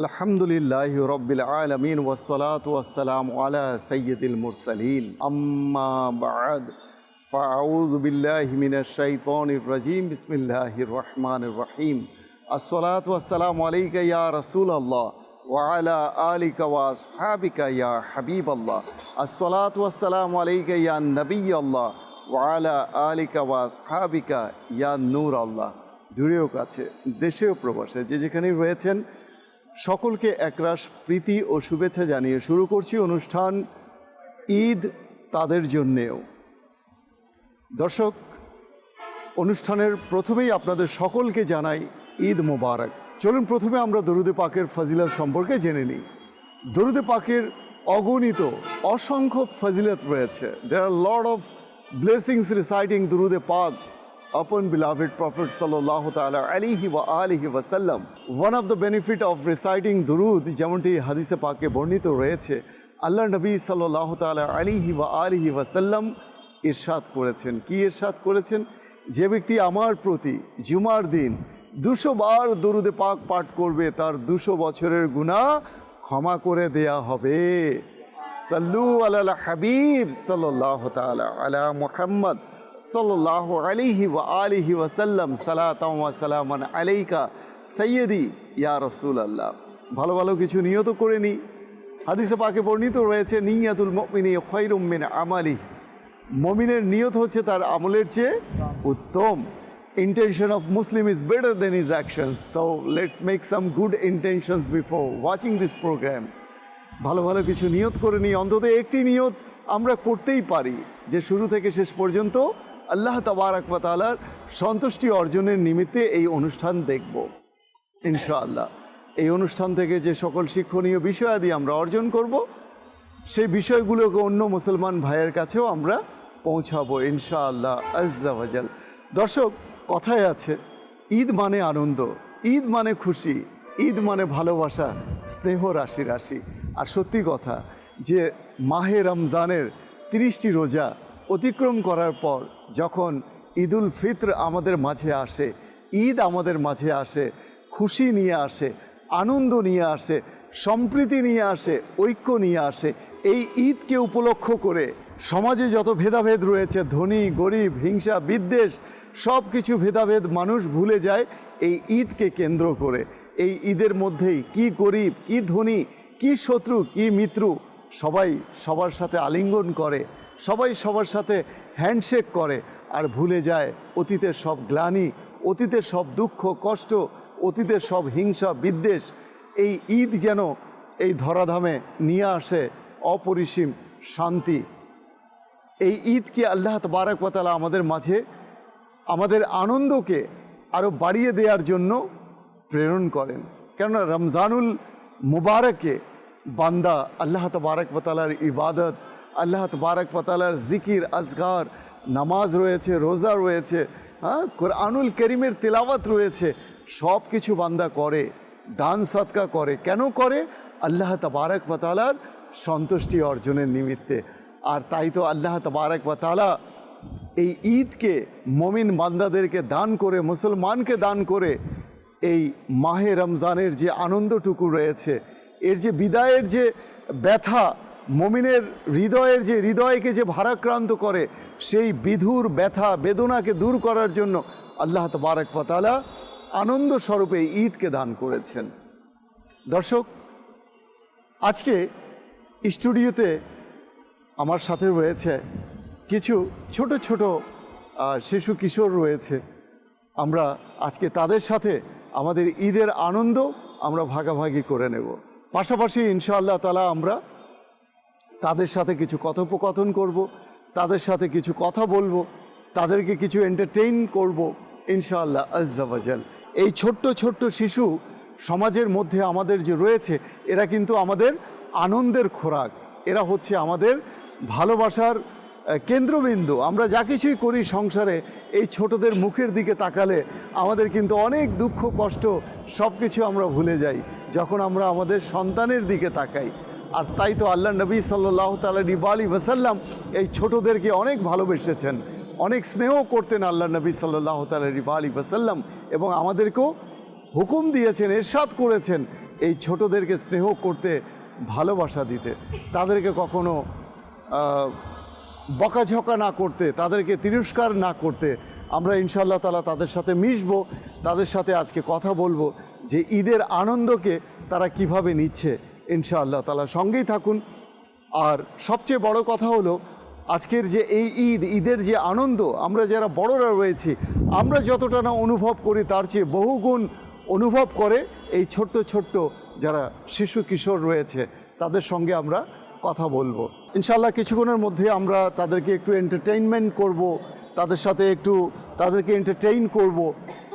আলহামদুলিল্লাহ রব্বিল আলমিন ওসলাত ওয়াসালাম আলা সৈয়দুল মুরসালিন। আম্মা বাদ। ফাউযু বিল্লাহি মিনাশ শাইতানির রাজিম। বিসমিল্লাহির রহমানির রহিম। আসসালাতু ওয়াসসালামু আলাইকা ইয়া রাসূলুল্লাহ ওয়া আলা আলিকা ওয়া আসহাবিকা ইয়া হাবিবাল্লাহ। আসসালাতু ওয়াসসালামু আলাইকা ইয়া নবিয়াল্লাহ ওয়া আলা আলিকা ওয়া আসহাবিকা ইয়া নূর আল্লাহ দূরেও কাছে, দেশেও প্রবাসে, যে যেখানেই রয়েছেন সকলকে একরাশ প্রীতি ও শুভেচ্ছা জানিয়ে শুরু করছি অনুষ্ঠান ঈদ তাদের জন্যেও। দর্শক, অনুষ্ঠানের প্রথমেই আপনাদের সকলকে জানাই ঈদ মোবারক। চলুন প্রথমে আমরা দরুদে পাকের ফজিলত সম্পর্কে জেনে নিই। দরুদে পাকের অগণিত, অসংখ্য ফজিলত রয়েছে। দের আর লর্ড অফ ব্লেসিংস রিসাইটিং দরুদে পাক। Upon beloved Prophet sallallahu ta'ala alihi wa alihi wa sallam. One of the benefit of reciting durud যেমনটি হাদিসে পাকে বর্ণিত রয়েছে, আল্লাহ নবী সাল্লাহ তালা আলিহি ওয়া আলিহি ওয়াসাল্লাম ইরশাদ করেছেন। কি ইরশাদ করেছেন? যে ব্যক্তি আমার প্রতি জুমার দিন দুশো বার দরুদে পাক পাঠ করবে, তার দুশো বছরের গুণা ক্ষমা করে দেয়া হবে। সাল্লু আলা হাবিব সাল্লাহ তালা আলা মুহাম্মদ। সাল্লাহ আলিহি ওয়া আলিহি ওয়াসাল্লাম সালাতাম ওয়া সালামান আলাইকা সৈয়দি ইয়া রসুল আল্লাহ ভালো ভালো কিছু নিয়ত করে নিই হাদিসে পাকে বর্ণিত রয়েছে, নিয়াতুল মমিনী খৈরুম মিন আমালি। মমিনের নিয়ত হচ্ছে তার আমলের চেয়ে উত্তম। Intention of muslim is better than his actions, so let's make some good intentions before watching this program ভালো ভালো কিছু নিয়ত করে নিই। অন্তত একটি নিয়ত আমরা করতেই পারি, যে শুরু থেকে শেষ পর্যন্ত আল্লাহ তাবারাকতালার সন্তুষ্টি অর্জনের নিমিত্তে এই অনুষ্ঠান দেখব, ইনশাআল্লাহ। এই অনুষ্ঠান থেকে যে সকল শিক্ষণীয় বিষয়াদি আমরা অর্জন করব, সেই বিষয়গুলোকে অন্য মুসলমান ভাইয়ের কাছেও আমরা পৌঁছাবো, ইনশাআল্লাহ আজ্জাওয়াজাল দর্শক, কথায় আছে, ঈদ মানে আনন্দ, ঈদ মানে খুশি, ঈদ মানে ভালোবাসা, স্নেহ রাশি রাশি। আর সত্যি কথা যে মাহে রমজানের তিরিশটি রোজা অতিক্রম করার পর যখন ঈদুল ফিত্র আমাদের মাঝে আসে, ঈদ আমাদের মাঝে আসে, খুশি নিয়ে আসে, আনন্দ নিয়ে আসে, সম্প্রীতি নিয়ে আসে, ঐক্য নিয়ে আসে, এই ঈদকে উপলক্ষ করে সমাজে যত ভেদাভেদ রয়েছে, ধনী, গরিব, হিংসা, বিদ্বেষ সব কিছু ভেদাভেদ মানুষ ভুলে যায়, এই ঈদকে কেন্দ্র করে। এই ঈদের মধ্যেই কি গরিব, কি ধনী কি শত্রু, কি মিত্র সবাই সবার সাথে আলিঙ্গন করে, সবাই সবার সাথে হ্যান্ডশেক করে আর ভুলে যায় অতীতের সব গ্লানি, অতীতের সব দুঃখ, কষ্ট, অতীতের সব হিংসা, বিদ্বেষ। এই ঈদ যেন এই ধরাধামে নিয়ে আসে অপরিসীম শান্তি। এই ঈদকে আল্লাহ তবারকতালা আমাদের মাঝে আমাদের আনন্দকে আরও বাড়িয়ে দেওয়ার জন্য প্রেরণ করেন? কেননা রমজানুল মুবারকে বান্দা, আল্লাহ তবারকতালার ইবাদত, আল্লাহ তবারক তবারকতালার জিকির, আজগার, নামাজ রয়েছে, রোজা রয়েছে হ্যাঁ কোরআনুল করিমের তেলাওয়াত রয়েছে সব কিছু বান্দা করে, দান সৎকা করে। কেন করে? আল্লাহ তবারক তালার সন্তুষ্টি অর্জনের নিমিত্তে। আর তাই তো আল্লাহ তবারক তালা এই ঈদকে মমিন বান্দাদেরকে দান করে, মুসলমানকে দান করে, এই মাহে রমজানের যে আনন্দটুকু রয়েছে এর যে বিদায়ের যে ব্যথা, মমিনের হৃদয়ের যে হৃদয়কে যে ভারাক্রান্ত করে, সেই বিধুর ব্যথা, বেদনাকে দূর করার জন্য আল্লাহ তবারক তালা আনন্দ স্বরূপে ঈদকে দান করেছেন। দর্শক, আজকে স্টুডিওতে আমার সাথে রয়েছে কিছু ছোট ছোট শিশু কিশোর রয়েছে। আমরা আজকে তাদের সাথে আমাদের ঈদের আনন্দ আমরা ভাগাভাগি করে নেব। পাশাপাশি ইনশাআল্লাহ তালা আমরা তাদের সাথে কিছু কথোপকথন করব, তাদের সাথে কিছু কথা বলব, তাদেরকে কিছু এন্টারটেইন করব, ইনশাআল্লাহ আজাল এই ছোট্ট ছোট্ট শিশু সমাজের মধ্যে আমাদের যে রয়েছে, এরা কিন্তু আমাদের আনন্দের খোরাক। এরা হচ্ছে আমাদের ভালোবাসার কেন্দ্রবিন্দু। আমরা যা কিছুই করি সংসারে, এই ছোটদের মুখের দিকে তাকালে আমাদের কিন্তু অনেক দুঃখ, কষ্ট সব কিছু আমরা ভুলে যাই, যখন আমরা আমাদের সন্তানের দিকে তাকাই। আর তাই তো আল্লাহ নবী সাল্লাহ তালা আলী ওসাল্লাম এই ছোটদেরকে অনেক ভালোবেসেছেন, অনেক স্নেহ করতেন আল্লাহ নবী সাল্লাহ তালা আলী ওসাল্লাম এবং আমাদেরকেও হুকুম দিয়েছেন, এরশাদ করেছেন এই ছোটদেরকে স্নেহ করতে, ভালোবাসা দিতে। তাদেরকে কখনো বকাঝকা না করতে, তাদেরকে তিরস্কার না করতে আমরা ইনশাল্লাহ তালা তাদের সাথে মিশবো, তাদের সাথে আজকে কথা বলব যে ঈদের আনন্দকে তারা কীভাবে নিচ্ছে ইনশাআল্লাহ তালা সঙ্গেই থাকুন। আর সবচেয়ে বড় কথা হলো, আজকের যে এই ঈদ, ঈদের যে আনন্দ, আমরা যারা বড়রা রয়েছি, আমরা যতটা না অনুভব করি তার চেয়ে বহুগুণ অনুভব করে এই ছোট্ট ছোট্ট যারা শিশু কিশোর রয়েছে, তাদের সঙ্গে আমরা কথা বলব। ইনশাল্লাহ কিছুক্ষণের মধ্যে আমরা তাদেরকে একটু এন্টারটেইনমেন্ট করব, তাদের সাথে একটু, তাদেরকে এন্টারটেইন করব,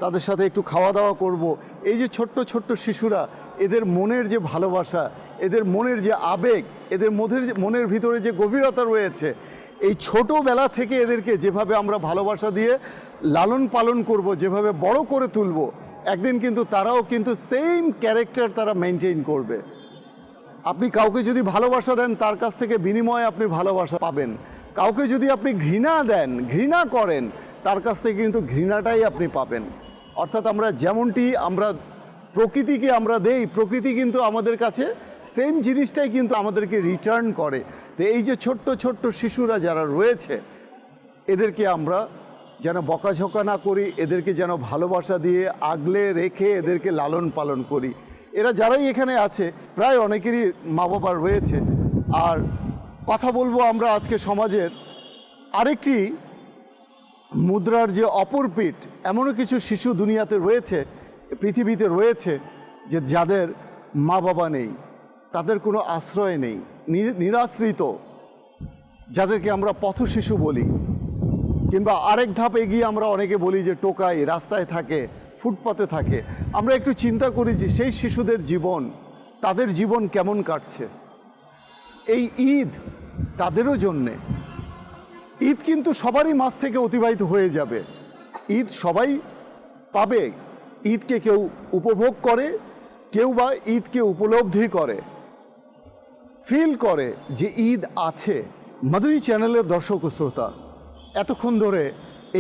তাদের সাথে একটু খাওয়া দাওয়া করব। এই যে ছোট্ট ছোট্ট শিশুরা, এদের মনের যে ভালোবাসা, এদের মনের যে আবেগ, এদের মনের যে, মনের ভিতরে যে গভীরতা রয়েছে, এই ছোটোবেলা থেকে এদেরকে যেভাবে আমরা ভালোবাসা দিয়ে লালন পালন করব, যেভাবে বড় করে তুলব, একদিন কিন্তু তারাও কিন্তু সেম ক্যারেক্টার তারা মেনটেন করবে। আপনি কাউকে যদি ভালোবাসা দেন, তার কাছ থেকে বিনিময়ে আপনি ভালোবাসা পাবেন। কাউকে যদি আপনি ঘৃণা দেন, ঘৃণা করেন, তার কাছ থেকে কিন্তু ঘৃণাটাই আপনি পাবেন। অর্থাৎ আমরা যেমনটি আমরা প্রকৃতিকে আমরা দেই, প্রকৃতি কিন্তু আমাদের কাছে সেম জিনিসটাই কিন্তু আমাদেরকে রিটার্ন করে। তো এই যে ছোট্ট ছোট্ট শিশুরা যারা রয়েছে, এদেরকে আমরা যেন বকাঝকা না করি, এদেরকে যেন ভালোবাসা দিয়ে আগলে রেখে এদেরকে লালন পালন করি। এরা যারাই এখানে আছে, প্রায় অনেকেরই মা বাবা রয়েছে। আর কথা বলব আমরা আজকে সমাজের আরেকটি মুদ্রার যে অপর পিঠ, এমনও কিছু শিশু দুনিয়াতে রয়েছে, পৃথিবীতে রয়েছে, যে যাদের মা বাবা নেই, তাদের কোনো আশ্রয় নেই নিরাশ্রিত, যাদেরকে আমরা পথ শিশু বলি। কিংবা আরেক ধাপ এগিয়ে আমরা অনেকে বলি যে টোকাই রাস্তায় থাকে, ফুটপাতে থাকে। আমরা একটু চিন্তা করি যে সেই শিশুদের জীবন, তাদের জীবন কেমন কাটছে? এই ঈদ তাদেরও জন্যে। ঈদ কিন্তু সবারই মাস থেকে অতিবাহিত হয়ে যাবে। ঈদ সবাই পাবে। ঈদকে কেউ উপভোগ করে, কেউ বা ঈদকে উপলব্ধি করে ফিল করে যে ঈদ আছে। মাদারি চ্যানেলের দর্শক শ্রোতা এতক্ষণ ধরে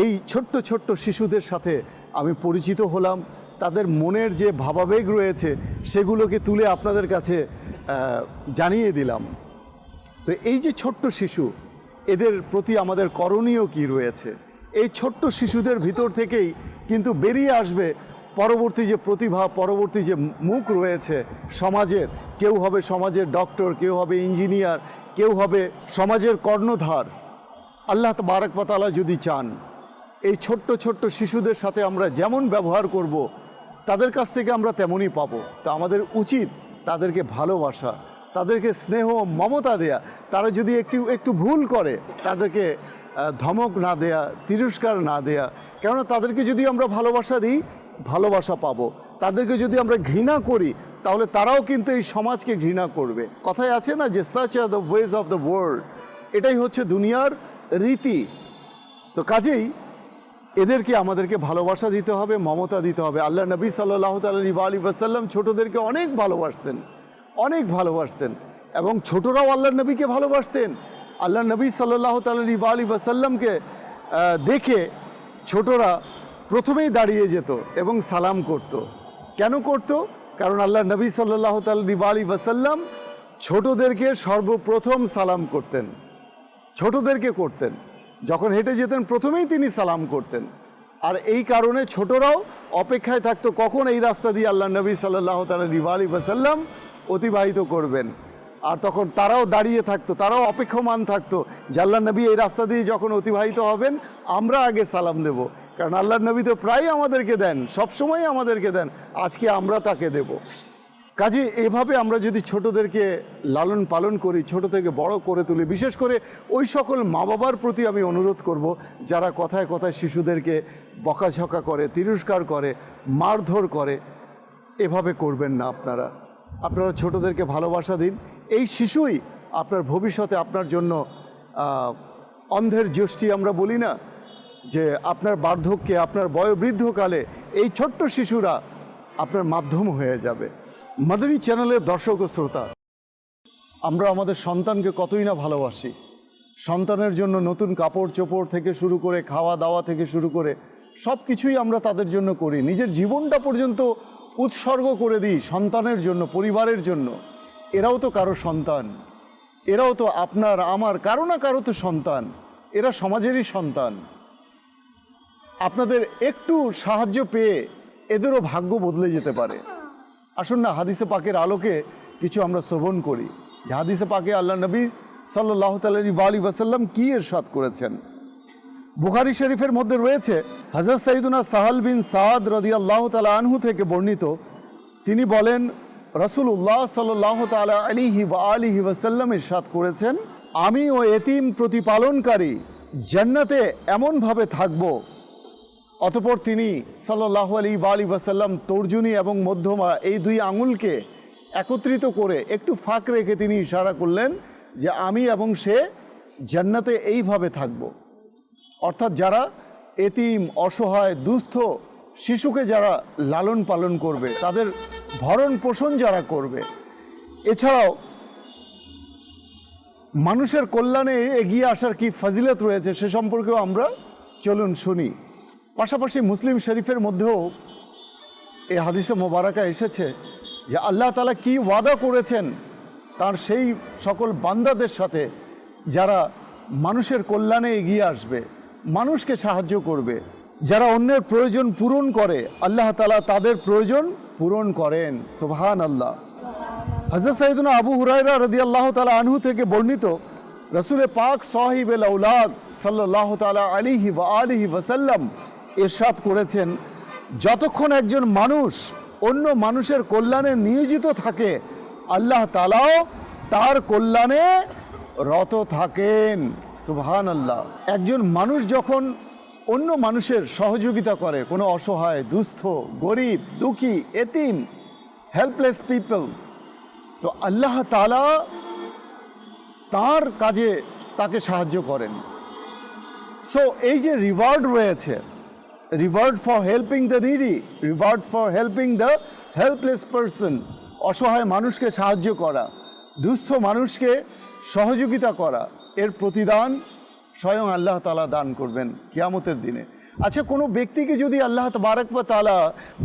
এই ছোট্ট ছোট্ট শিশুদের সাথে আমি পরিচিত হলাম। তাদের মনের যে ভাবাবেগ রয়েছে, সেগুলোকে তুলে আপনাদের কাছে জানিয়ে দিলাম। তো এই যে ছোট্ট শিশু, এদের প্রতি আমাদের করণীয় কি রয়েছে? এই ছোট্ট শিশুদের ভিতর থেকেই কিন্তু বেরিয়ে আসবে পরবর্তী যে প্রতিভা, পরবর্তী যে মুখ রয়েছে সমাজের। কেউ হবে সমাজের ডক্টর, কেউ হবে ইঞ্জিনিয়ার, কেউ হবে সমাজের কর্ণধার। আল্লাহ বারাকপাতালা যদি চান, এই ছোট্ট ছোট্ট শিশুদের সাথে আমরা যেমন ব্যবহার করব, তাদের কাছ থেকে আমরা তেমনই পাবো। তো আমাদের উচিত তাদেরকে ভালোবাসা, তাদেরকে স্নেহ মমতা দেয়া। তারা যদি একটু একটু ভুল করে, তাদেরকে ধমক না দেয়া, তিরস্কার না দেয়া। কেননা তাদেরকে যদি আমরা ভালোবাসা দিই, ভালোবাসা পাবো। তাদেরকে যদি আমরা ঘৃণা করি, তাহলে তারাও কিন্তু এই সমাজকে ঘৃণা করবে। কথায় আছে না যে such are the ways of the world এটাই হচ্ছে দুনিয়ার রীতি। তো কাজেই এদেরকে আমাদেরকে ভালোবাসা দিতে হবে মমতা দিতে হবে। আল্লাহ নবী সাল্লাহ তালী আলী ওয়াসাল্লাম ছোটোদেরকে অনেক ভালোবাসতেন অনেক ভালোবাসতেন এবং ছোটরাও আল্লাহ নবীকে ভালোবাসতেন। আল্লাহ নবী সাল্লাহ তালী আলী ওয়াসাল্লামকে আহ, দেখে ছোটরা প্রথমেই দাঁড়িয়ে যেত এবং সালাম করত। কেন করত? কারণ আল্লাহ নবী সাল্লাহ তালী আলী ওয়াসাল্লাম ছোটদেরকে সর্বপ্রথম সালাম করতেন। ছোটদেরকে করতেন। যখন হেঁটে যেতেন, প্রথমেই তিনি সালাম করতেন। আর এই কারণে ছোটরাও অপেক্ষায় থাকতো, কখন এই রাস্তা দিয়ে আল্লাহ নবী সাল্লাহ তালী আলী বাসাল্লাম অতিবাহিত করবেন। আর তখন তারাও দাঁড়িয়ে থাকতো, তারাও অপেক্ষমান থাকতো যে আল্লাহ নবী এই রাস্তা দিয়ে যখন অতিবাহিত হবেন, আমরা আগে সালাম দেব। কারণ আল্লাহ নবী তো প্রায় আমাদেরকে দেন সবসময় আমাদেরকে দেন, আজকে আমরা তাকে দেব। কাজে এভাবে আমরা যদি ছোটদেরকে লালন পালন করি, ছোট থেকে বড় করে তুলি, বিশেষ করে ওই সকল মা বাবার প্রতি আমি অনুরোধ করব, যারা কথায় কথায় শিশুদেরকে বকাঝকা করে, তিরস্কার করে, মারধর করে, এভাবে করবেন না আপনারা। আপনারা ছোটদেরকে ভালোবাসা দিন। এই শিশুই আপনার ভবিষ্যতে আপনার জন্য অন্ধের জ্যোষ্ঠী আমরা বলি না, যে আপনার বার্ধক্যে, আপনার বয়োবৃদ্ধকালে এই ছোট্ট শিশুরা আপনার মাধ্যম হয়ে যাবে। মাদারি চ্যানেলের দর্শক ও শ্রোতা, আমরা আমাদের সন্তানকে কতই না ভালোবাসি। সন্তানের জন্য নতুন কাপড় চোপড় থেকে শুরু করে, খাওয়া দাওয়া থেকে শুরু করে সব কিছুই আমরা তাদের জন্য করি। নিজের জীবনটা পর্যন্ত উৎসর্গ করে দিই সন্তানের জন্য, পরিবারের জন্য। এরাও তো কারও সন্তান। এরাও তো আপনার, আমার, কারও না কারও তো সন্তান। এরা সমাজেরই সন্তান। আপনাদের একটু সাহায্য পেয়ে এদেরও ভাগ্য বদলে যেতে পারে। আসুন না, হাদিসে পাকের আলোকে কিছু আমরা শ্রবণ করি। হাদিসে পাকে আল্লাহ নবী সাল্লাহ তালী আলী ওয়াসাল্লাম কি এরশাদ করেছেন? বুখারি শরীফের মধ্যে রয়েছে হজরত সঈদুনা সাহাল বিন সাদ রদি আল্লাহ তালা আনহু থেকে বর্ণিত, তিনি বলেন রসুল উল্লাহ সাল্লাহ তালা আলিহি বা আলিহি ওয়াসাল্লাম ইরশাদ করেছেন, আমি ও এতিম প্রতিপালনকারী জান্নাতে এমনভাবে থাকব অতপর তিনি সাল্লাহ আলী আলী ওয়াসাল্লাম তর্জুনি এবং মধ্যমা এই দুই আঙুলকে একত্রিত করে একটু ফাঁক রেখে তিনি ইশারা করলেন যে আমি এবং সে জান্নাতে এইভাবে থাকব। অর্থাৎ যারা এতিম, অসহায়, দুস্থ শিশুকে যারা লালন পালন করবে, তাদের ভরণ পোষণ যারা করবে, এছাড়াও মানুষের কল্যাণে এগিয়ে আসার কি ফাজিলত রয়েছে সে সম্পর্কেও আমরা চলুন শুনি। পাশাপাশি মুসলিম শরীফের মধ্যেও এই হাদিসে মোবারকা এসেছে যে আল্লাহ তালা কি ওয়াদা করেছেন তার সেই সকল বান্দাদের সাথে যারা মানুষের কল্যাণে এগিয়ে আসবে, মানুষকে সাহায্য করবে, যারা অন্যের প্রয়োজন পূরণ করে, আল্লাহ তালা তাদের প্রয়োজন পূরণ করেন সুবহান আল্লাহ হজরত সাইদুনা আবু হুরাইরা রদি আল্লাহ তালা আনহু থেকে বর্ণিত রসুল পাক সাহিব আউলাদ সাল্লাহ তালা আলিহি ওয়া আলিহি ওয়াসাল্লাম এরশাদ করেছেন, যতক্ষণ একজন মানুষ অন্য মানুষের কল্যাণে নিয়োজিত থাকে, আল্লাহ তালাও তার কল্যাণে রত থাকেন। সুবহান আল্লাহ একজন মানুষ যখন অন্য মানুষের সহযোগিতা করে, কোনো অসহায়, দুস্থ, গরিব, দুঃখী, এতিম হেল্পলেস পিপল তো আল্লাহ তালা তার কাজে তাকে সাহায্য করেন। সো এই যে রিওয়ার্ড রয়েছে reward for helping the needy reward for helping the helpless person অসহায় মানুষকে সাহায্য করা, দুস্থ মানুষকে সহযোগিতা করা, এর প্রতিদান স্বয়ং আল্লাহ তালা দান করবেন কিয়ামতের দিনে। আচ্ছা কোনো ব্যক্তিকে যদি আল্লাহ বারাক বা তালা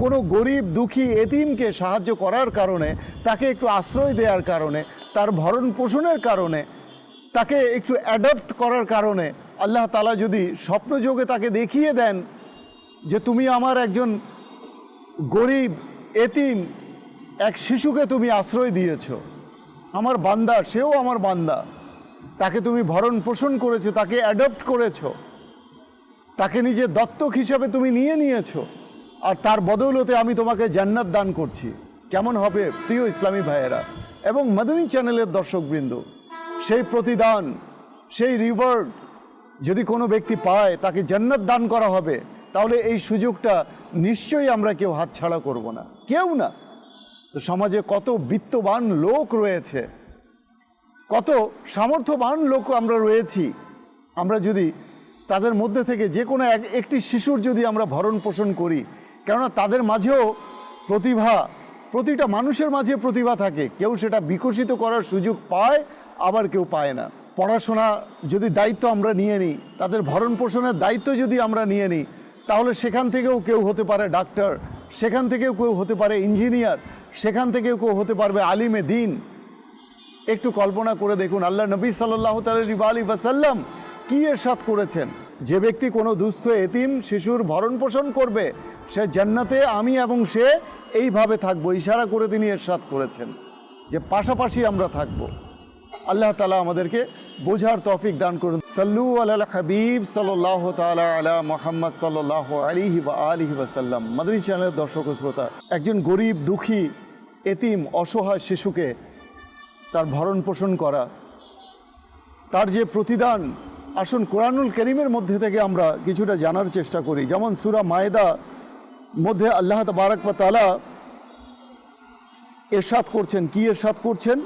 কোনো গরিব, দুঃখী, এতিমকে সাহায্য করার কারণে, তাকে একটু আশ্রয় দেওয়ার কারণে, তার ভরণ পোষণের কারণে, তাকে একটু অ্যাডাপ্ট করার কারণে, আল্লাহ তালা যদি স্বপ্নযোগে তাকে দেখিয়ে দেন যে তুমি আমার একজন গরিব, এতিম, এক শিশুকে তুমি আশ্রয় দিয়েছ। আমার বান্দা, সেও আমার বান্দা। তাকে তুমি ভরণ পোষণ করেছ, তাকে অ্যাডপ্ট করেছ। তাকে নিজে দত্তক হিসাবে তুমি নিয়ে নিয়েছো। আর তার বদৌলতে আমি তোমাকে জান্নাত দান করছি। কেমন হবে, প্রিয় ইসলামী ভাইয়েরা? এবং মাদানী চ্যানেলের দর্শকবৃন্দ, সেই প্রতিদান, সেই রিওয়ার্ড যদি কোনো ব্যক্তি পায়, তাকে জান্নাত দান করা হবে। তাহলে এই সুযোগটা নিশ্চয়ই আমরা কেউ হাতছাড়া করব না। কেউ না। তো সমাজে কত বিত্তবান লোক রয়েছে, কত সামর্থ্যবান লোক আমরা রয়েছি, আমরা যদি তাদের মধ্যে থেকে যে কোনো এক, একটি শিশুর যদি আমরা ভরণ পোষণ করি, কেননা তাদের মাঝেও প্রতিভা, প্রতিটা মানুষের মাঝে প্রতিভা থাকে, কেউ সেটা বিকশিত করার সুযোগ পায়, আবার কেউ পায় না। পড়াশোনা যদি দায়িত্ব আমরা নিয়ে নিই, তাদের ভরণ পোষণের দায়িত্ব যদি আমরা নিয়ে নিই তাহলে সেখান থেকেও কেউ হতে পারে ডাক্তার, সেখান থেকেও কেউ হতে পারে ইঞ্জিনিয়ার, সেখান থেকেও কেউ হতে পারবে আলিমে দিন। একটু কল্পনা করে দেখুন, আল্লাহ নবী সাল্লাহ আলী ওয়াসাল্লাম কি এরশাদ করেছেন? যে ব্যক্তি কোনো দুস্থ এতিম শিশুর ভরণ পোষণ করবে, সে জান্নাতে, আমি এবং সে এইভাবে থাকব। ইশারা করে তিনি এরশাদ করেছেন যে পাশাপাশি আমরা থাকব। আল্লাহ তালা আমাদেরকে বোঝার তফিক দান করুন। সাল্লু আল্লাহ হাবিব সাল্লাহ তালা আলা মোহাম্মদ সাল্লাহ আলিহি বা আলিহি ওয়াসাল্লাম মাদানী চ্যানেলের দর্শক শ্রোতা, একজন গরিব, দুঃখী, এতিম, অসহায় শিশুকে তার ভরণ পোষণ করা, তার যে প্রতিদান, আসুন কোরআনুল করিমের মধ্যে থেকে আমরা কিছুটা জানার চেষ্টা করি। যেমন সুরা মায়েদা মধ্যে আল্লাহ বারাক বা তালা এরশাদ করছেন। কি এরশাদ করছেন?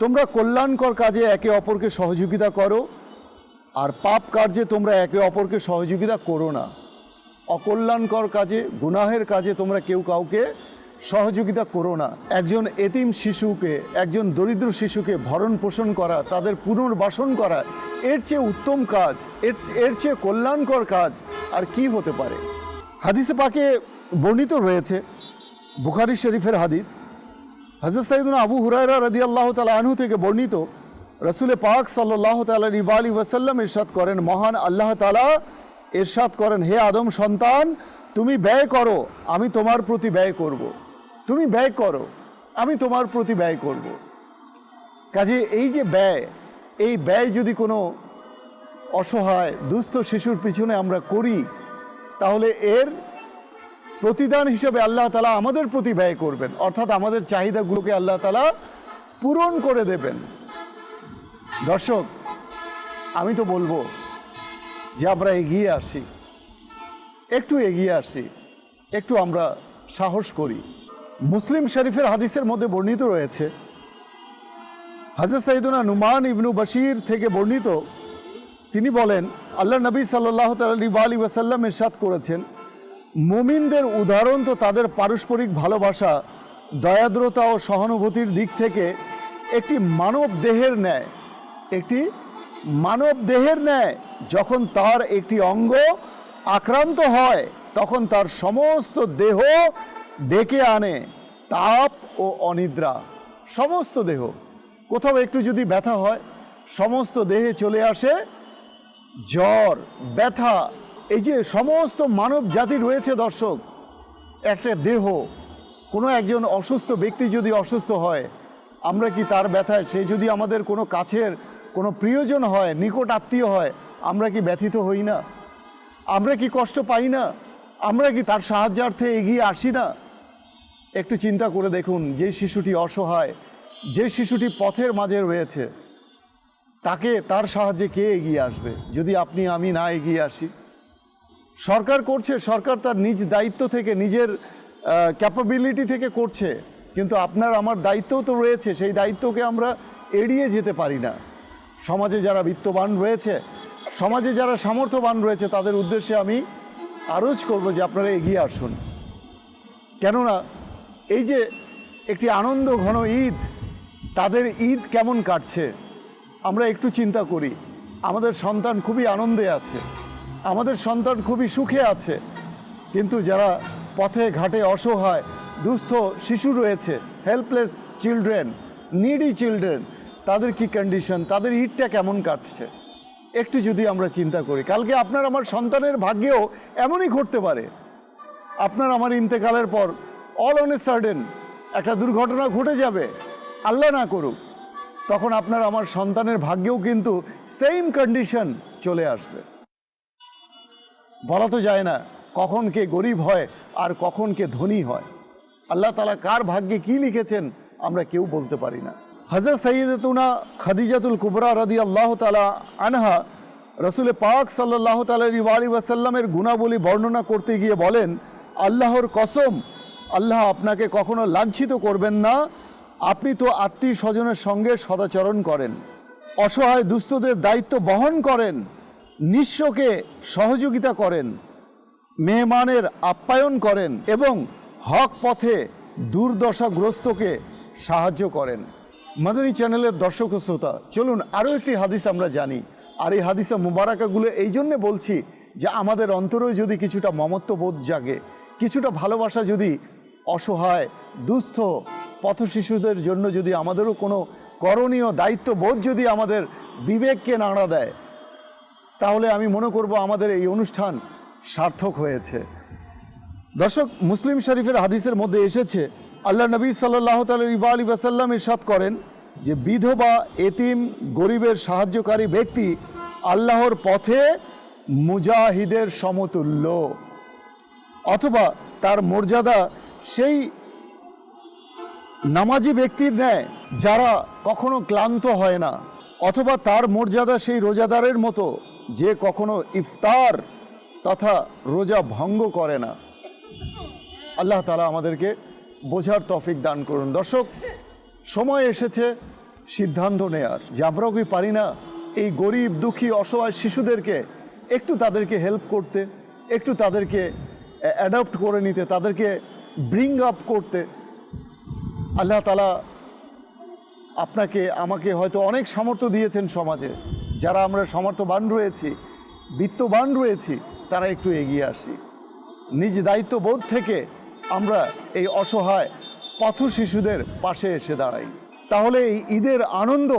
তোমরা কল্যাণকর কাজে একে অপরকে সহযোগিতা করো, আর পাপ কার্যে তোমরা একে অপরকে সহযোগিতা করো না। অকল্যাণকর কাজে, গুনাহের কাজে তোমরা কেউ কাউকে সহযোগিতা করো না। একজন এতিম শিশুকে, একজন দরিদ্র শিশুকে ভরণ পোষণ করা, তাদের পুনর্বাসন করা, এর চেয়ে উত্তম কাজ, এর এর চেয়ে কল্যাণকর কাজ আর কি হতে পারে? হাদিসে পাকে বর্ণিত রয়েছে, বুখারি শরীফের হাদিস হজরত সঈদুল আবু হুরায়রা রদি আল্লাহ তালা আনহু থেকে বর্ণিত রসুল পাক সাল্লাহ তালা আলী ওয়াসাল্লাম ইরশাদ করেন, মহান আল্লাহ তালা ইরশাদ করেন, হে আদম সন্তান, তুমি ব্যয় করো, আমি তোমার প্রতি ব্যয় করব। তুমি ব্যয় করো, আমি তোমার প্রতি ব্যয় করব। কাজে এই যে ব্যয়, এই ব্যয় যদি কোনো অসহায়, দুস্থ শিশুর পিছনে আমরা করি, তাহলে এর প্রতিদান হিসেবে আল্লাহ তালা আমাদের প্রতি ব্যয় করবেন। অর্থাৎ আমাদের চাহিদাগুলোকে আল্লাহ তালা পূরণ করে দেবেন। দর্শক, আমি তো বলব যে আমরা এগিয়ে আসি, একটু এগিয়ে আসি, একটু আমরা সাহস করি। মুসলিম শরীফের হাদিসের মধ্যে বর্ণিত রয়েছে, হাজরত সাইদুনা নুমান ইবনু বশির থেকে বর্ণিত, তিনি বলেন, আল্লাহ নবী সাল্লাহ তালী ওয়াসাল্লাম ইরশাদ করেছেন মুমিনদের উদাহরণ তো তাদের পারস্পরিক ভালোবাসা, দয়াদ্রতা ও সহানুভূতির দিক থেকে একটি মানব দেহের ন্যায়। একটি মানব দেহের ন্যায়, যখন তার একটি অঙ্গ আক্রান্ত হয়, তখন তার সমস্ত দেহ ডেকে আনে তাপ ও অনিদ্রা। সমস্ত দেহ। কোথাও একটু যদি ব্যথা হয়, সমস্ত দেহে চলে আসে জ্বর, ব্যথা এই যে সমস্ত মানব জাতি রয়েছে দর্শক, একটা দেহ, কোনো একজন অসুস্থ ব্যক্তি যদি অসুস্থ হয়, আমরা কি তার ব্যথায়? সে যদি আমাদের কোনো কাছের কোনো প্রিয়জন হয়, নিকট আত্মীয় হয়, আমরা কি ব্যথিত হই না? আমরা কি কষ্ট পাই না? আমরা কি তার সাহায্যার্থে এগিয়ে আসি না? একটু চিন্তা করে দেখুন, যে শিশুটি অসহায়, যে শিশুটি পথের মাঝে রয়েছে, তাকে তার সাহায্যে কে এগিয়ে আসবে? যদি আপনি আমি না এগিয়ে আসি সরকার করছে, সরকার তার নিজ দায়িত্ব থেকে, নিজের ক্যাপাবিলিটি থেকে করছে। কিন্তু আপনার, আমার দায়িত্বও তো রয়েছে, সেই দায়িত্বকে আমরা এড়িয়ে যেতে পারি না। সমাজে যারা বিত্তবান রয়েছে, সমাজে যারা সামর্থ্যবান রয়েছে, তাদের উদ্দেশ্যে আমি আরজ করব যে আপনারা এগিয়ে আসুন। কেননা, এই যে একটি আনন্দ ঘন ঈদ, তাদের ঈদ কেমন কাটছে, আমরা একটু চিন্তা করি। আমাদের সন্তান খুবই আনন্দে আছে। আমাদের সন্তান খুবই সুখে আছে। কিন্তু যারা পথে, ঘাটে অসহায়, দুস্থ শিশু রয়েছে হেল্পলেস চিলড্রেন নিডি চিলড্রেন তাদের কি কন্ডিশন তাদের ঈদটা কেমন কাটছে? একটু যদি আমরা চিন্তা করি, কালকে আপনার আমার সন্তানের ভাগ্যেও এমনই ঘটতে পারে। আপনার আমার ইন্তেকালের পর অল অন এ সার্ডেন একটা দুর্ঘটনা ঘটে যাবে, আল্লাহ না করুক, তখন আপনার আমার সন্তানের ভাগ্যেও কিন্তু সেম কন্ডিশন চলে আসবে। বলা তো যায় না কখন কে গরিব হয় আর কখন কে ধনী হয়। আল্লাহ তালা কার ভাগ্যে কি লিখেছেন আমরা কেউ বলতে পারি না। হজরত সৈয়দতুনা খাদিজাতুল কুবরা রাদি আল্লাহ তালা আনহা রসুল পাক সাল্লাহ তালা ওয়াসাল্লামের গুণাবলী বর্ণনা করতে গিয়ে বলেন, আল্লাহর কসম, আল্লাহ আপনাকে কখনো লাঞ্ছিত করবেন না। আপনি তো আত্মীয় স্বজনের সঙ্গে সদাচরণ করেন। অসহায় দুস্থদের দায়িত্ব বহন করেন। নিঃস্বকে সহযোগিতা করেন, মেহমানের আপ্যায়ন করেন এবং হক পথে দুর্দশাগ্রস্তকে সাহায্য করেন। মাদানী চ্যানেলের দর্শক শ্রোতা, চলুন আরও একটি হাদিস আমরা জানি। আর এই হাদিসা মুবারাকাগুলো এই জন্যে বলছি যে আমাদের অন্তরেও যদি কিছুটা মমত্ববোধ জাগে, কিছুটা ভালোবাসা যদি অসহায়, দুস্থ পথ শিশুদের জন্য যদি আমাদেরও কোনো করণীয় দায়িত্ববোধ যদি আমাদের বিবেককে নাড়া দেয় তাহলে আমি মনে করব আমাদের এই অনুষ্ঠান সার্থক হয়েছে। দর্শক, মুসলিম শরীফের হাদিসের মধ্যে এসেছে, আল্লাহ নবী সাল্লাহ আলী ওয়াসাল্লাম ইরশাদ করেন যে বিধবা, এতিম, গরিবের সাহায্যকারী ব্যক্তি আল্লাহর পথে মুজাহিদের সমতুল্য। অথবা তার মর্যাদা সেই নামাজি ব্যক্তির ন্যায় যারা কখনো ক্লান্ত হয় না, অথবা তার মর্যাদা সেই রোজাদারের মতো। যে কখনো ইফতার তথা রোজা ভঙ্গ করে না। আল্লাহ তালা আমাদেরকে বোঝার তফিক দান করুন। দর্শক, সময় এসেছে সিদ্ধান্ত নেয়ার। যে আমরাও কি পারি না এই গরিব, দুঃখী, অসহায় শিশুদেরকে একটু তাদেরকে হেল্প করতে, একটু তাদেরকে অ্যাডাপ্ট করে নিতে, তাদেরকে ব্রিং আপ করতে। আল্লাহ তালা আপনাকে, আমাকে হয়তো অনেক সামর্থ্য দিয়েছেন সমাজে। যারা আমরা সমর্থবান রয়েছি, বিত্তবান রয়েছি, তারা একটু এগিয়ে আসি। নিজ দায়িত্ববোধ থেকে আমরা এই অসহায় পথ শিশুদের পাশে এসে দাঁড়াই। তাহলে এই ঈদের আনন্দ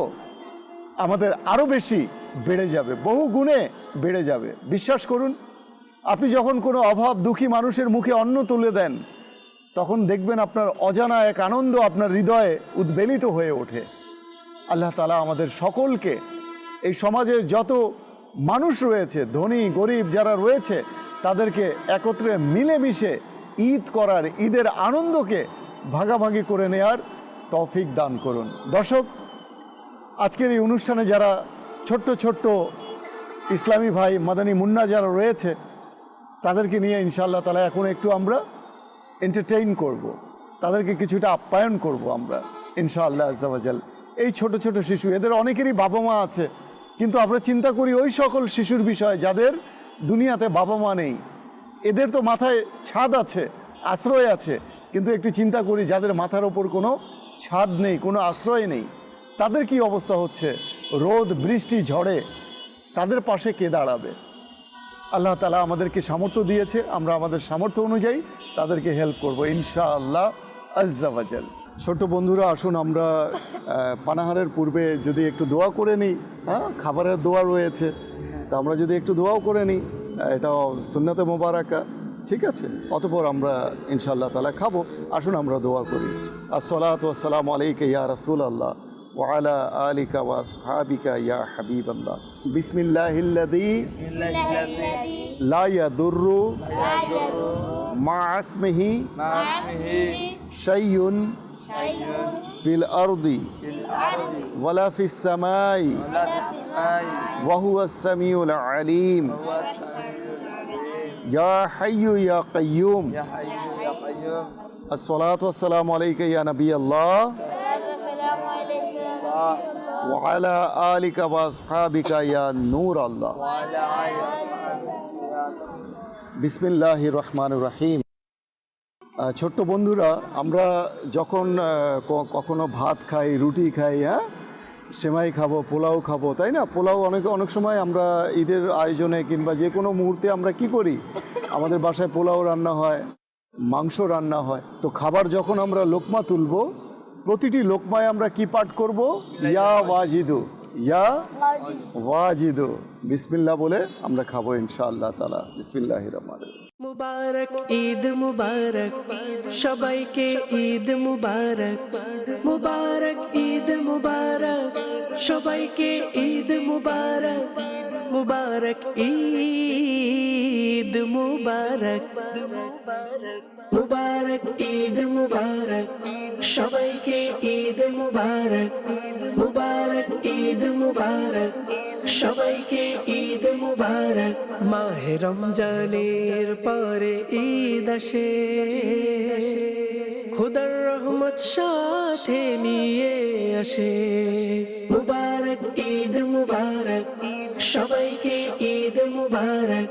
আমাদের আরও বেশি বেড়ে যাবে, বহু গুণে বেড়ে যাবে। বিশ্বাস করুন, আপনি যখন কোনো অভাব দুঃখী মানুষের মুখে অন্ন তুলে দেন, তখন দেখবেন আপনার অজানা এক আনন্দ আপনার হৃদয়ে উদ্বেলিত হয়ে ওঠে। আল্লাহ তালা আমাদের সকলকে এই সমাজে যত মানুষ রয়েছে, ধনী, গরিব যারা রয়েছে, তাদেরকে একত্রে মিলেমিশে ঈদ করার, ঈদের আনন্দকে ভাগাভাগি করে নেয়ার তৌফিক দান করুন দর্শক, আজকের এই অনুষ্ঠানে যারা ছোট্ট ছোট্ট ইসলামী ভাই মাদানী মুন্না যারা রয়েছে, তাদেরকে নিয়ে ইনশাআল্লাহ তালা এখন একটু আমরা এন্টারটেইন করব। তাদেরকে কিছুটা আপ্যায়ন করব আমরা, ইনশাআল্লাহ আজাল এই ছোট ছোট শিশু, এদের অনেকেরই বাবা মা আছে কিন্তু আমরা চিন্তা করি ওই সকল শিশুর বিষয়ে যাদের দুনিয়াতে বাবা মা নেই। এদের তো মাথায় ছাদ আছে, আশ্রয় আছে। কিন্তু একটু চিন্তা করি যাদের মাথার ওপর কোনো ছাদ নেই, কোনো আশ্রয় নেই, তাদের কি অবস্থা হচ্ছে? রোদ, বৃষ্টি, ঝড়ে তাদের পাশে কে দাঁড়াবে? আল্লাহ তালা আমাদেরকে সামর্থ্য দিয়েছে, আমরা আমাদের সামর্থ্য অনুযায়ী তাদেরকে হেল্প করব, ইনশাআল্লাহ আজ্জাবাজাল ছোট বন্ধুরা আসুন আমরা আহ, পানাহারের পূর্বে যদি একটু দোয়া করে নিই হ্যাঁ খাবারের দোয়া রয়েছে তা আমরা যদি একটু দোয়াও করে নিই আহ, এটা সুন্নাতে মোবারকা ঠিক আছে অতপর আমরা ইনশাআল্লাহ তালা খাবো আসুন আমরা দোয়া করি আসসালাতু আসসালামু আলাইকা ইয়া রাসূল আল্লাহ وعلى آلك وأصحابك يا حبيب الله بسم الله الذي الذي لا يضر مع اسمه مع اسمه شيء في الأرض ولا في السماء وهو السميع العليم. يا حي يا قيوم. الصلاة والسلام عليك يا نبي الله. وعلى آلك وأصحابك يا نور الله. بسم الله الرحمن الرحيم. ছোট্ট বন্ধুরা আমরা যখন কখনো ভাত খাই রুটি খাই হ্যাঁ? সেমাই খাব পোলাও খাব তাই না? পোলাও অনেক অনেক সময় আমরা ঈদের আয়োজনে কিংবা যে কোনো মুহূর্তে আমরা কি করি? আমাদের বাসায় পোলাও রান্না হয় মাংস রান্না হয়। তো খাবার যখন আমরা লোকমা তুলবো প্রতিটি লোকমায় আমরা কি পাঠ করব? ইয়া ওয়াজিদু ইয়া ওয়াজিদু। বিসমিল্লাহ বলে আমরা খাব ইনশাআল্লাহ তালা বিসমিল্লাহ রহমান মুবারক, ঈদ মুবারক, সবাইকে ঈদ মুবারক মুবারক, ঈদ মুবারক, সবাইকে ঈদ মুবারক মুবারক, ঈদ মুবারক মুবারক, ঈদ মুবারক, সবাইকে ঈদ মুবারক মুবারক, ঈদ মুবারক সবাইকে ঈদ মুবারক, মাহে রমজানের পরে ঈদ আসে। খুদার রহমত সাথে নিয়ে আসে। মুবারক, ঈদ মুবারক ঈদ সবাইকে ঈদ মুবারক